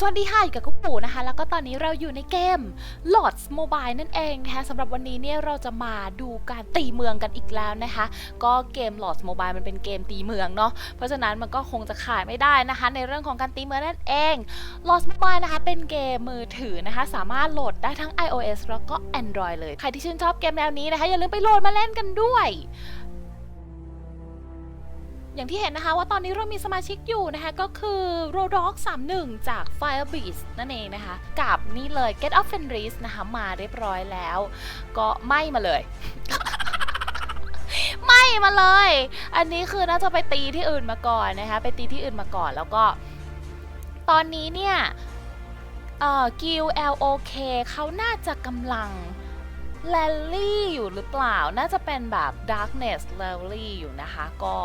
สวัสดีค่ะ อยู่กับกุ๊กปู่นะคะ แล้วก็ตอนนี้เราอยู่ในเกม Lords Mobile นั่นเองนะคะสำหรับวันนี้เนี่ยเราจะมาดูการตีเมืองกันอีกแล้วนะคะ ก็เกม Lords Mobile มันเป็นเกมตีเมืองเนาะเพราะฉะนั้นมันก็คงจะขายไม่ได้นะคะ ในเรื่องของการตีเมืองนั่นเอง Lords Mobile นะคะ เป็นเกมมือถือนะคะ สามารถโหลดได้ทั้ง iOS แล้วก็ Android เลย ใครที่ชื่นชอบเกมแนวนี้นะคะอย่าลืมไปโหลดมาเล่นกันด้วย อย่างที่เห็นนะคะว่าตอนนี้เรามีสมาชิกอยู่นะคะ ก็คือ r o d o g 31 จาก Firebeast นั่นเองนะคะ กับนี่เลย Get Off Fenris นะคะมาเรียบร้อยแล้ว ก็ไม่มาเลย ไม่มาเลย อันนี้คือน่าจะไปตีที่อื่นมาก่อนนะคะ ไปตีที่อื่นมาก่อนแล้วก็ ตอนนี้เนี่ยเอ่อกิล LOK เขาน่าจะกำลังแลลี่อยู่หรือเปล่า น่าจะเป็นแบบ Darkness Rally อยู่นะคะ ก็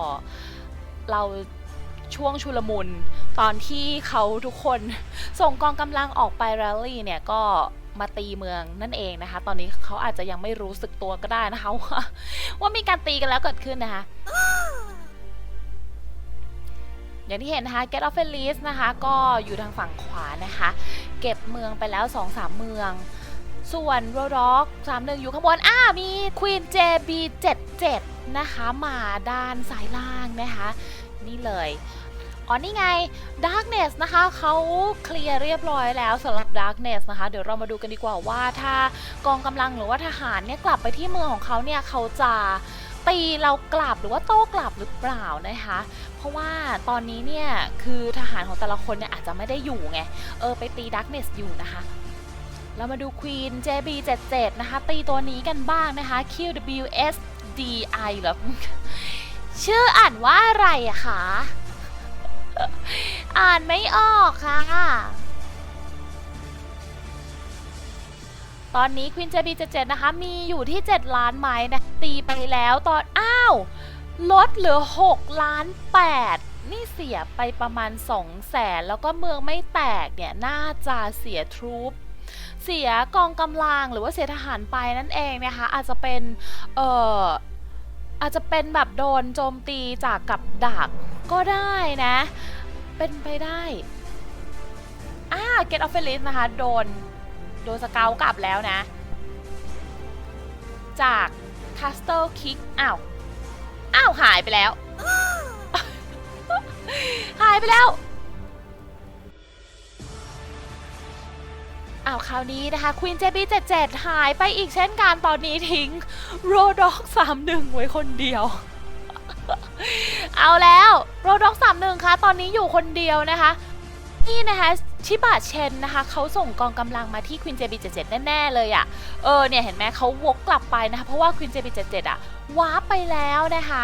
เราช่วงชุลมุน ตอนที่เขาทุกคนส่งกองกำลังออกไป Rally เนี่ยก็มาตีเมืองนั่นเองนะคะ ตอนนี้เขาอาจจะยังไม่รู้สึกตัวก็ได้นะคะว่าว่ามีการตีกันแล้วเกิดขึ้นนะคะ อย่างที่เห็นนะคะ Get Off a l i s นะคะ ก็อยู่ทางฝั่งขวานะคะ เก็บเมืองไปแล้ว 2-3 เมือง ส่วนโรด็อกสามหนึ่งอยู่ข้างบนอ่ามี Queen JB77 นะคะมาด้านซ้ายล่างนะคะ นี่เลยอ๋อนี่ไง Darkness นะคะเขาเคลียร์เรียบร้อยแล้วสำหรับ Darkness นะคะ เดี๋ยวเรามาดูกันดีกว่าว่าถ้ากองกำลังหรือว่าทหารเนี่ยกลับไปที่เมืองของเขาเนี่ยเขาจะตีเรากลับหรือว่าโต้กลับหรือเปล่านะคะ เพราะว่าตอนนี้เนี่ยคือทหารของแต่ละคนเนี่ยอาจจะไม่ได้อยู่ไง เออไปตี Darkness อยู่นะคะ เรามาดู Queen JB77 นะคะตีตัวนี้กันบ้างนะคะ QWSDI เหรอชื่ออ่านว่าอะไรอะคะ อ่านไม่ออกค่ะ ตอนนี้ Queen JB77 นะคะ มีอยู่ที่ 7 ล้านไม้นะ ตีไปแล้วตอน อ้าว ลดเหลือ 6 ล้าน 8นี่เสียไปประมาณ2แสนแล้วก็เมืองไม่แตกเนี่ย น่าจะเสียทรูป เสียกองกำลังหรือว่าเสียทหารไปนั่นเองนะคะอาจจะเป็นเอ่ออาจจะเป็นแบบโดนโจมตีจากกับดักก็ได้นะ เป็นไปได้อ่า Get Off a l i s นะคะโดนโดนสเกลกลับแล้วนะ จาก Castle Kick อ้าวอ้าวหายไปแล้ว หายไปแล้ว อ้าวคราวนี้นะคะ Queen JB77 หายไปอีกเช่นกันตอนนี้ทิ้ง r o d o g 31ไว้คนเดียว เอาแล้ว r o d o g 31คะตอนนี้อยู่คนเดียวนะคะนี่นะคะชิบะเชนนะคะเขาส่งกองกำลังมาที่ Queen JB77 แน่ๆเลยอะ่ะเออเนี่ยเห็นไหมเขาวกกลับไปนะคะเพราะว่า Queen JB77 อะ่ะว้าร์ปไปแล้วนะคะ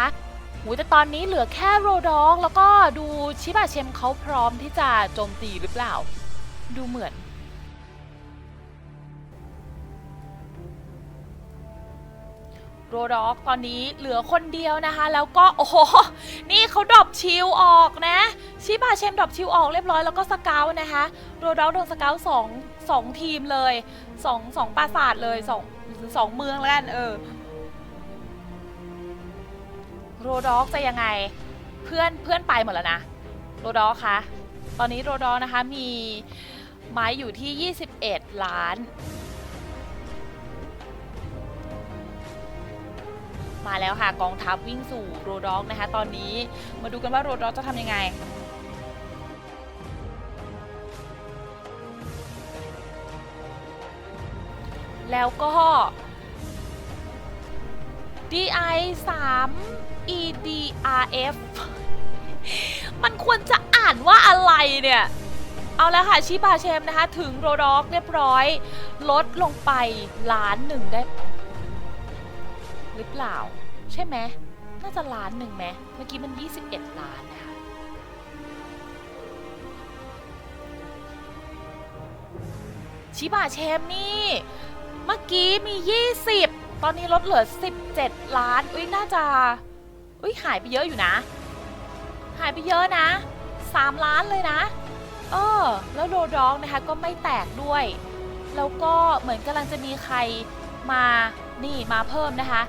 หูแต่ตอนนี้เหลือแค่โรดอกแล้วก็ดูชิบะเชมเขาพร้อมที่จะโจมตีหรือเปล่า ดูเหมือน โรด็อกตอนนี้เหลือคนเดียวนะคะ แล้วก็โอ้โหนี่เขาดรอปชิลออกนะ ชิบาเชมดรอปชิลออกเรียบร้อยแล้วก็สเกลนะคะโรด็อกโดนสเกลสองสองทีมเลยสองสองปราสาทเลยสองสองเมืองแล้วกันเออโรด็อกจะยังไงเพื่อนเพื่อนไปหมดแล้วนะโรด็อกคะตอนนี้โรด็อกนะคะมีไม้อยู่ที่ 21 ล้าน มาแล้วค่ะ กองทัพวิ่งสู่โรดอกนะคะ ตอนนี้มาดูกันว่าโรดอกจะทำยังไงแล้วก็ DI 3 EDRF มันควรจะอ่านว่าอะไรเนี่ย เอาแล้วค่ะ ชิบาเชมนะคะ ถึงโรดอกเรียบร้อย ลดลงไปล้านหนึ่งได้ เปล่า ใช่ไหมน่าจะล้านหนึ่งไหมเมื่อกี้มัน 21 ล้านนะคะชิบะเชมนี่ เมื่อกี้มี 20 ตอนนี้ลดเหลือ 17 ล้าน อุ้ยน่าจะ อุ้ยหายไปเยอะอยู่นะ หายไปเยอะนะ 3 ล้านเลยนะ เออ แล้วโรดองนะคะก็ไม่แตกด้วย แล้วก็เหมือนกำลังจะมีใครมา นี่มาเพิ่มนะคะ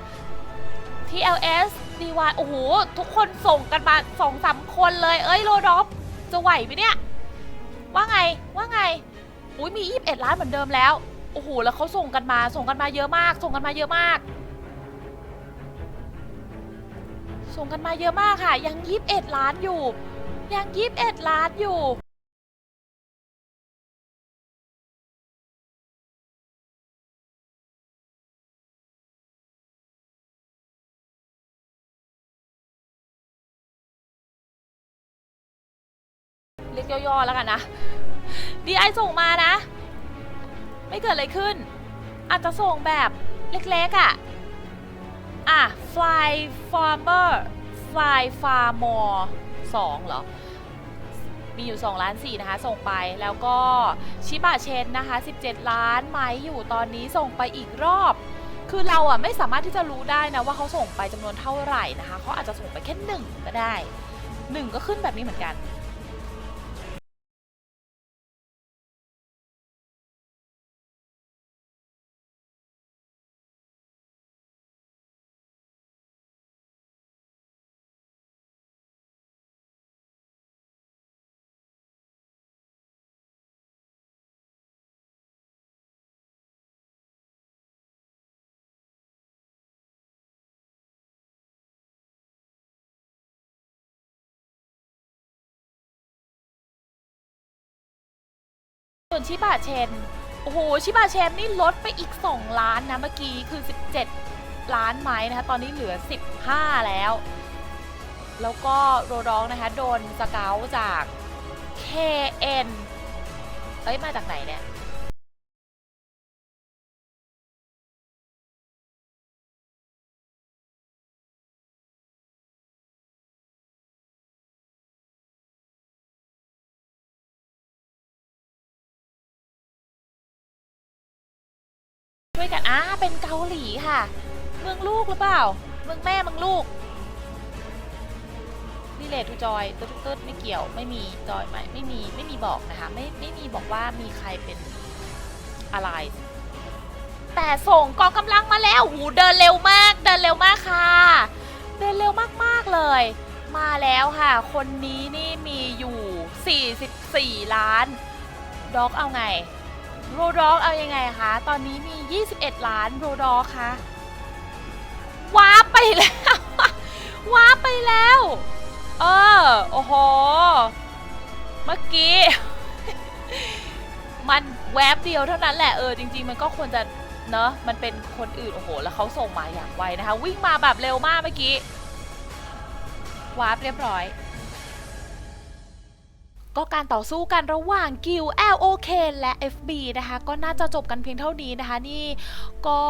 TLS DY โอ้โห ทุกคนส่งกันมาสองสามคนเลย เอ้ยโรดอฟจะไหวไหมเนี่ย ว่าไง ว่าไง อุ้ยมี 21 ล้านเหมือนเดิมแล้ว โอ้โห แล้วเขาส่งกันมา ส่งกันมาเยอะมาก ส่งกันมาเยอะมาก ส่งกันมาเยอะมากค่ะ ยัง 21 ล้านอยู่ ยัง 21 ล้านอยู่ รียกย่อๆแล้วกันนะดีไอส่งมานะ ไม่เกิดอะไรขึ้น อาจจะส่งแบบเล็กๆอะ่ะ อะ fly farmer fly farmer 2เหรอ มีอยู่2ล้าน4นะคะ ส่งไปแล้วก็ชิบะเชนนะคะ 17 ล้านไม้อยู่ตอนนี้ส่งไปอีกรอบ คือเราอะไม่สามารถที่จะรู้ได้นะว่าเขาส่งไปจำนวนเท่าไหร่นะคะเขาอาจจะส่งไปแค่หนึ่งก็ได้หนึ่งก็ขึ้นแบบนี้เหมือนกัน ส่วนชิบะเชน โอ้โห ชิบะเชนนี่ลดไปอีก 2 ล้านนะเมื่อกี้คือ 17 ล้านไม้นะคะ ตอนนี้เหลือ 15 แล้ว แล้วก็โรร้องนะคะ โดนสเกลจาก KN เอ้ย มาจากไหนเนี่ย กันอ่าเป็นเกาหลีค่ะ เมืองลูกหรือเปล่า เมืองแม่เมืองลูกนี่เลทูจอยตึ๊ดตึ๊ดไม่เกี่ยวไม่มีจอยไหมไม่มีไม่มีบอกนะคะไม่ไม่มีบอกว่ามีใครเป็นอะไร แต่ส่งกองกำลังมาแล้วหูเดินเร็วมาก เดินเร็วมากค่ะ เดินเร็วมากๆเลย มาแล้วค่ะ คนนี้นี่มีอยู่ 44 ล้านด็อกเอาไง รด็อกเอายังไงคะ ตอนนี้มี 21 ล้านโรด็อกคะว้าร์ปไปแล้ว ว้าร์ปไปแล้ว เออ โอ้โห เมื่อกี้ มันแวบเดียวเท่านั้นแหละ เออ จริง ๆ มันก็ควรจะเนอะมันเป็นคนอื่น โอ้โห แล้วเขาส่งมาอย่างไวนะคะ วิ่งมาแบบเร็วมากเมื่อกี้ วาร์ปเรียบร้อย ก็การต่อสู้กันระหว่างกิล LOK และ FB นะคะ ก็น่าจะจบกันเพียงเท่านี้นะคะนี่ก็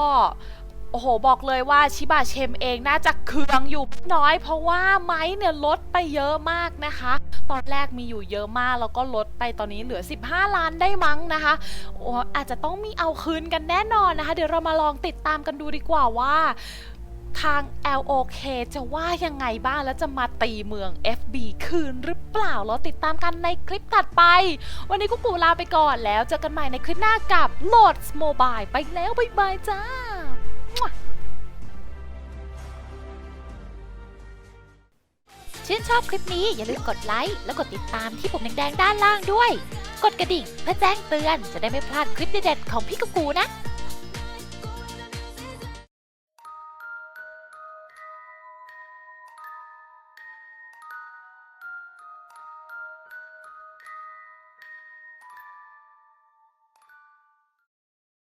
โอ้โห บอกเลยว่าชิบะเชมเองน่าจะเคืองอยู่น้อย เพราะว่าไม้เนี่ยลดไปเยอะมากนะคะ ตอนแรกมีอยู่เยอะมาก แล้วก็ลดไปตอนนี้เหลือ 15 ล้านได้มั้งนะคะโอ้อาจจะต้องมีเอาคืนกันแน่นอนนะคะ เดี๋ยวเรามาลองติดตามกันดูดีกว่าว่า ทาง LOK จะว่ายังไงบ้างแล้วจะมาตีเมือง FB คืนหรือเปล่าเราติดตามกันในคลิปถัดไป วันนี้กุ๊กูลาไปก่อนแล้วเจอกันใหม่ในคลิปหน้ากับ Loads Mobile ไปแล้วบ๊ายบายจ้าชื่นชอบคลิปนี้อย่าลืมกดไลค์แล้วกดติดตามที่ปุ่มแดงๆด้านล่างด้วย กดกระดิ่งเพื่อแจ้งเตือนจะได้ไม่พลาดคลิปเด็ดๆของพี่กุ๊กูนะ